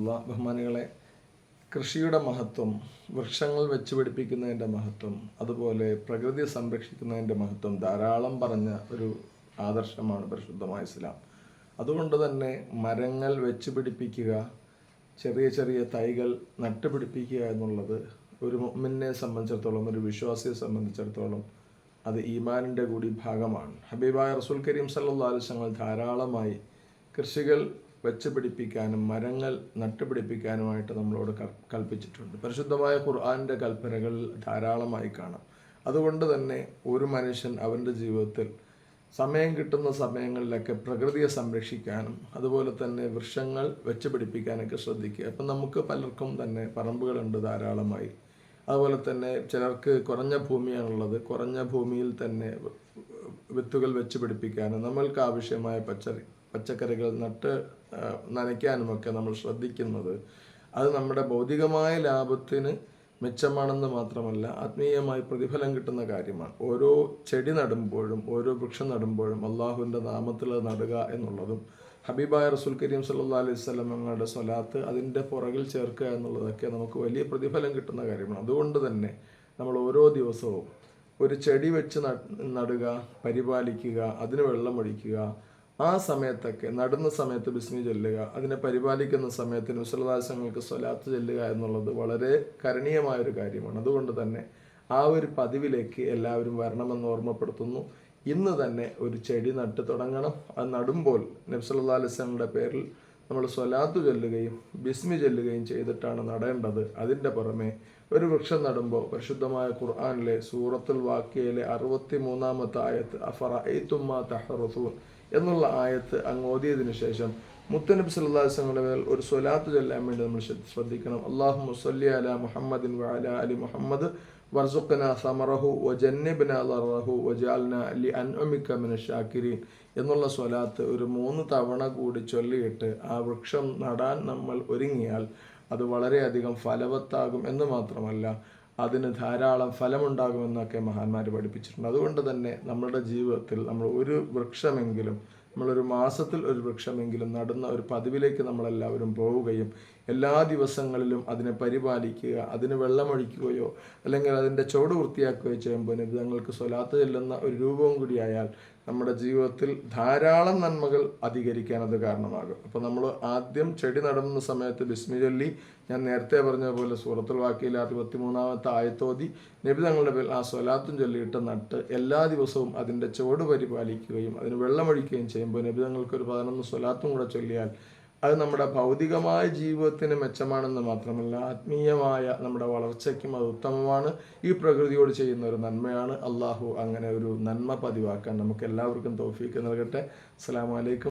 വറഹമത്തുള്ള ബഹുമാനികളെ കൃഷിയുടെ മഹത്വം വൃക്ഷങ്ങൾ വെച്ച് പിടിപ്പിക്കുന്നതിന്റെ മഹത്വം അതുപോലെ പ്രകൃതി സംരക്ഷിക്കുന്നതിന്റെ മഹത്വം ധാരാളം പറഞ്ഞ ഒരു ആദർശമാണ് പരിശുദ്ധമായ ഇസ്ലാം. അതുകൊണ്ട് തന്നെ മരങ്ങൾ വെച്ച് പിടിപ്പിക്കുക ചെറിയ ചെറിയ തൈകൾ നട്ടുപിടിപ്പിക്കുക എന്നുള്ളത് ഒരു മുമ്മിനെ സംബന്ധിച്ചിടത്തോളം ഒരു വിശ്വാസിയെ സംബന്ധിച്ചിടത്തോളം അത് ഈമാനിന്റെ കൂടി ഭാഗമാണ്. ഹബീബായ റസൂൽ കരീം സല്ലാ അലുസങ്ങൾ ധാരാളമായി കൃഷികൾ വെച്ച് പിടിപ്പിക്കാനും മരങ്ങൾ നട്ടുപിടിപ്പിക്കാനുമായിട്ട് നമ്മളോട് കൽ- കൽപ്പിച്ചിട്ടുണ്ട്. പരിശുദ്ധമായ ഖുർആാനിന്റെ കൽപ്പനകൾ ധാരാളമായി കാണാം. അതുകൊണ്ട് തന്നെ ഒരു മനുഷ്യൻ അവന്റെ ജീവിതത്തിൽ സമയം കിട്ടുന്ന സമയങ്ങളിലൊക്കെ പ്രകൃതിയെ സംരക്ഷിക്കാനും അതുപോലെ തന്നെ വൃക്ഷങ്ങൾ വെച്ച് പിടിപ്പിക്കാനൊക്കെ ശ്രദ്ധിക്കുക. അപ്പം നമുക്ക് പലർക്കും തന്നെ പറമ്പുകളുണ്ട് ധാരാളമായി. അതുപോലെ തന്നെ ചിലർക്ക് കുറഞ്ഞ ഭൂമിയാണുള്ളത്. കുറഞ്ഞ ഭൂമിയിൽ തന്നെ വിത്തുകൾ വെച്ച് പിടിപ്പിക്കാനും നമ്മൾക്ക് ആവശ്യമായ പച്ചറി പച്ചക്കറികൾ നട്ട് നനയ്ക്കാനുമൊക്കെ നമ്മൾ ശ്രദ്ധിക്കുന്നത്. അത് നമ്മുടെ ഭൗതികമായ ലാഭത്തിന് മെച്ചമാണെന്ന് മാത്രമല്ല ആത്മീയമായി പ്രതിഫലം കിട്ടുന്ന കാര്യമാണ്. ഓരോ ചെടി നടുമ്പോഴും ഓരോ വൃക്ഷം നടുമ്പോഴും അള്ളാഹുവിന്റെ നാമത്തിൽ നടുക എന്നുള്ളതും ഹബീബായ റസുൽ കരീം സല്ലാ അലൈഹി സ്വലമങ്ങളുടെ സ്വലാത്ത് അതിന്റെ പുറകിൽ ചേർക്കുക എന്നുള്ളതൊക്കെ നമുക്ക് വലിയ പ്രതിഫലം കിട്ടുന്ന കാര്യമാണ്. അതുകൊണ്ട് തന്നെ നമ്മൾ ഓരോ ദിവസവും ഒരു ചെടി വെച്ച് നടുക പരിപാലിക്കുക അതിന് വെള്ളമൊഴിക്കുക ആ സമയത്തൊക്കെ നടുന്ന സമയത്ത് ബിസ്മി ചൊല്ലുക അതിനെ പരിപാലിക്കുന്ന സമയത്ത് നുസലദാസങ്ങൾക്ക് സ്വലാത്ത് ചെല്ലുക എന്നുള്ളത് വളരെ കരണീയമായ ഒരു കാര്യമാണ്. അതുകൊണ്ട് തന്നെ ആ ഒരു പതിവിലേക്ക് എല്ലാവരും വരണമെന്ന് ഓർമ്മപ്പെടുത്തുന്നു. ഇന്ന് തന്നെ ഒരു ചെടി നട്ട് തുടങ്ങണം. അത് നടുമ്പോൾ നബ്സല്ലാ അലിസ്ലങ്ങളുടെ പേരിൽ നമ്മൾ സ്വലാത്ത് ചൊല്ലുകയും ബിസ്മി ചൊല്ലുകയും ചെയ്തിട്ടാണ് നടേണ്ടത്. അതിന്റെ പുറമെ ഒരു വൃക്ഷം നടുമ്പോൾ പരിശുദ്ധമായ ഖുർആാനിലെ സൂറത്തുൽ വാക്കിയയിലെ അറുപത്തി മൂന്നാമത്തെ ആയത്ത് അഫറ തഹറസൂൻ എന്നുള്ള ആയത്ത് അങ്ങ് ഓതിയതിനു ശേഷം മുത്തനബി സല്ലാസ്ങ്ങളുടെ മേൽ ഒരു സ്വലാത്ത് ചൊല്ലാൻ വേണ്ടി നമ്മൾ ശ്രദ്ധിക്കണം. അള്ളാഹു മുസല്ലി അല മുഹമ്മദിൻ വഅല അലി മുഹമ്മദ് വർസുഖന സമറഹു വജന്നിബിന ലറഹു വജാൽന ലി അൻഅമിക മിന ഷാക്കിരീൻ എന്നുള്ള സ്വലാത്ത് ഒരു മൂന്ന് തവണ കൂടി ചൊല്ലിയിട്ട് ആ വൃക്ഷം നടാൻ നമ്മൾ ഒരുങ്ങിയാൽ അത് വളരെയധികം ഫലവത്താകും എന്ന് മാത്രമല്ല അതിന് ധാരാളം ഫലമുണ്ടാകുമെന്നൊക്കെ മഹാന്മാർ പഠിപ്പിച്ചിട്ടുണ്ട്. അതുകൊണ്ട് തന്നെ നമ്മുടെ ജീവിതത്തിൽ നമ്മൾ ഒരു വൃക്ഷമെങ്കിലും നമ്മളൊരു മാസത്തിൽ ഒരു വൃക്ഷമെങ്കിലും നടുന്ന ഒരു പതിവിലേക്ക് നമ്മളെല്ലാവരും പോവുകയും എല്ലാ ദിവസങ്ങളിലും അതിനെ പരിപാലിക്കുക അതിന് വെള്ളമൊഴിക്കുകയോ അല്ലെങ്കിൽ അതിന്റെ ചുവട് വൃത്തിയാക്കുകയോ ചെയ്യുമ്പോൾ തങ്ങൾക്ക് സ്വലാത്ത് ചെല്ലുന്ന ഒരു രൂപവും കൂടിയായാൽ നമ്മുടെ ജീവിതത്തിൽ ധാരാളം നന്മകൾ അധികരിക്കാൻ അത് കാരണമാകും. അപ്പോൾ നമ്മൾ ആദ്യം ചെടി നടുന്ന സമയത്ത് ബിസ്മി ചൊല്ലി ഞാൻ നേരത്തെ പറഞ്ഞ പോലെ സൂറത്തുൽ വാക്കിയിൽ അറുപത്തി മൂന്നാമത്തെ ആയത്തോതി നബി തങ്ങളുടെ പേരിൽ ആ സ്വലാത്തും ചൊല്ലിയിട്ട് നട്ട് എല്ലാ ദിവസവും അതിന്റെ ചുവട് പരിപാലിക്കുകയും അതിന് വെള്ളമൊഴിക്കുകയും ചെയ്യുമ്പോൾ നബി തങ്ങൾക്ക് ഒരു പതിനൊന്ന് സ്വലാത്തും കൂടെ ചൊല്ലിയാൽ അത് നമ്മുടെ ഭൗതികമായ ജീവിതത്തിന് മെച്ചമാണെന്ന് മാത്രമല്ല ആത്മീയമായ നമ്മുടെ വളർച്ചയ്ക്കും അത് ഉത്തമമാണ്. ഈ പ്രകൃതിയോട് ചെയ്യുന്ന ഒരു നന്മയാണ്. അള്ളാഹു അങ്ങനെ ഒരു നന്മ പതിവാക്കാൻ നമുക്ക് എല്ലാവർക്കും തോഫീക്ക് നൽകട്ടെ. അസ്സാം വലൈക്കും